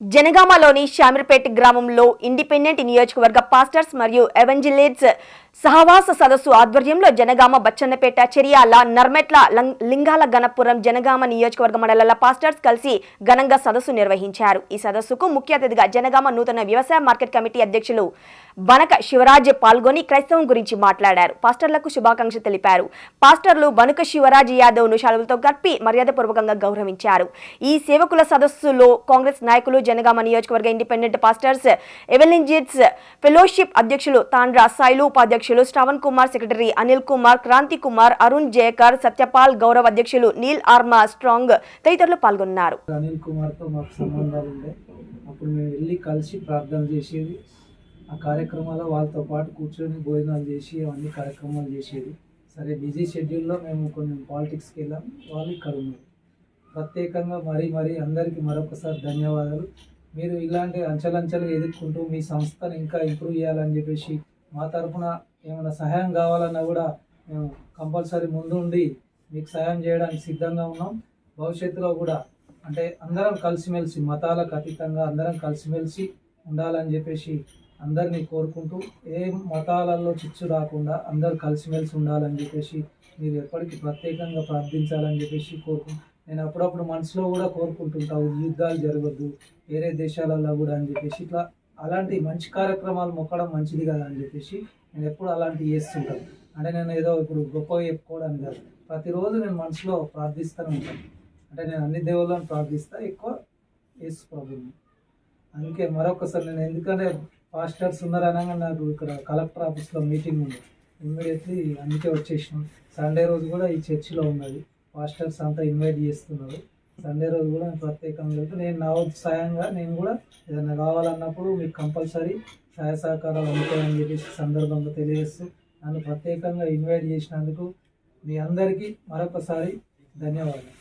జనగామలోని శామీర్పేట గ్రామంలో ఇండిపెండెంట్ నియోజకవర్గ పాస్టర్స్ మరియు ఎవెంజిలేట్స్ సహవాస సదస్సు ఆధ్వర్యంలో జనగామ బచ్చన్నపేట చెరియాల నర్మెట్ల లింగాల గణపురం జనగామ నియోజకవర్గ మండలాల పాస్టర్స్ కలిసి ఘనంగా సదస్సు నిర్వహించారు. ఈ సదస్సుకు ముఖ్య అతిథిగా జనగామ నూతన వ్యవసాయ మార్కెట్ కమిటీ అధ్యక్షులు బనక శివరాజ్ పాల్గొని క్రైస్తవం గురించి మాట్లాడారు. పాస్టర్లకు శుభాకాంక్షలు తెలిపారు. పాస్టర్లు బనుక శివరాజ్ యాదవ్ను గర్పి మర్యాదపూర్వకంగా గౌరవించారు. ఈ సేవకుల సదస్సులో కాంగ్రెస్ నాయకులు జనగామ నియోజకవర్గ ఇండిపెండెంట్ పాస్టర్స్ ఎవెలింజిట్స్ ఫెలోషిప్ అధ్యక్షులు తాండ్రా సాయిలు ఉపాధ్యక్షులు శ్రవణ్ కుమార్ సెక్రటరీ అనిల్ కుమార్ క్రాంతి కుమార్ అరుణ్ జయకర్ సత్యపాల్ గౌరవ అధ్యక్షులు నీల్ ఆర్మా స్ట్రాంగ్ తదితరులు పాల్గొన్నారు. అనిల్ కుమార్తో మాకు సంబంధాలు ఉండే. అప్పుడు మేము వెళ్ళి కలిసి ప్రార్థన చేసేది. ఆ కార్యక్రమాల్లో వాళ్ళతో పాటు కూర్చొని భోజనాలు చేసి అవన్నీ కార్యక్రమాలు చేసేది. సరే బిజీ షెడ్యూల్లో మేము కొన్ని పాలిటిక్స్కి వెళ్ళాం. వాళ్ళు ఇక్కడ ఉన్నారు ప్రత్యేకంగా మరీ మరీ అందరికీ మరొకసారి ధన్యవాదాలు. మీరు ఇలాంటి అంచెలంచెలు ఎదుర్కొంటూ మీ సంస్థను ఇంకా ఇంప్రూవ్ చేయాలని చెప్పేసి మా తరఫున ఏమైనా సహాయం కావాలన్నా కూడా మేము కంపల్సరీ ముందుండి మీకు సహాయం చేయడానికి సిద్ధంగా ఉన్నాం. భవిష్యత్తులో కూడా అంటే అందరం కలిసిమెలిసి మతాలకు అతీతంగా అందరం కలిసిమెలిసి ఉండాలని చెప్పేసి అందరినీ కోరుకుంటూ ఏ మతాలలో చిచ్చు రాకుండా అందరూ కలిసిమెలిసి ఉండాలని చెప్పేసి మీరు ఎప్పటికీ ప్రత్యేకంగా ప్రార్థించాలని చెప్పేసి కోరుకుంటూ నేను అప్పుడప్పుడు మనసులో కూడా కోరుకుంటుంటావు యుద్ధాలు జరగద్దు వేరే దేశాలలో కూడా అని చెప్పేసి. ఇట్లా అలాంటి మంచి కార్యక్రమాలు మొక్కడం మంచిది కదా అని చెప్పేసి నేను ఎప్పుడు అలాంటివి చేస్తుంటాను. అంటే నేను ఏదో ఇప్పుడు గొప్పగా చెప్పుకోవడానికి కాదు. ప్రతిరోజు నేను మనసులో ప్రార్థిస్తూనే ఉంటాను. అంటే నేను అన్ని దేవుళ్ళని ప్రార్థిస్తా ఎక్కువ యేసు ప్రభుని అందుకే మరొకసారి నేను ఎందుకంటే పాస్టర్స్ ఉన్నారనగా నాకు ఇక్కడ కలెక్టర్ ఆఫీస్లో మీటింగ్ ఉంది. ఇమ్మీడియట్లీ అందుకే వచ్చేసినాం. సండే రోజు కూడా ఈ చర్చిలో ఉన్నది. పాస్టర్స్ అంతా ఇన్వైట్ చేస్తున్నారు. సండే రోజు కూడా నేను ప్రత్యేకంగా వెళ్తే నేను నా సాయంగా నేను కూడా ఏదైనా కావాలన్నప్పుడు మీకు కంపల్సరీ సహాయ సహకారాలు అందుతాయని చెప్పేసి సందర్భంగా తెలియజేస్తూ నన్ను ప్రత్యేకంగా ఇన్వైట్ చేసినందుకు మీ అందరికీ మరొకసారి ధన్యవాదాలు.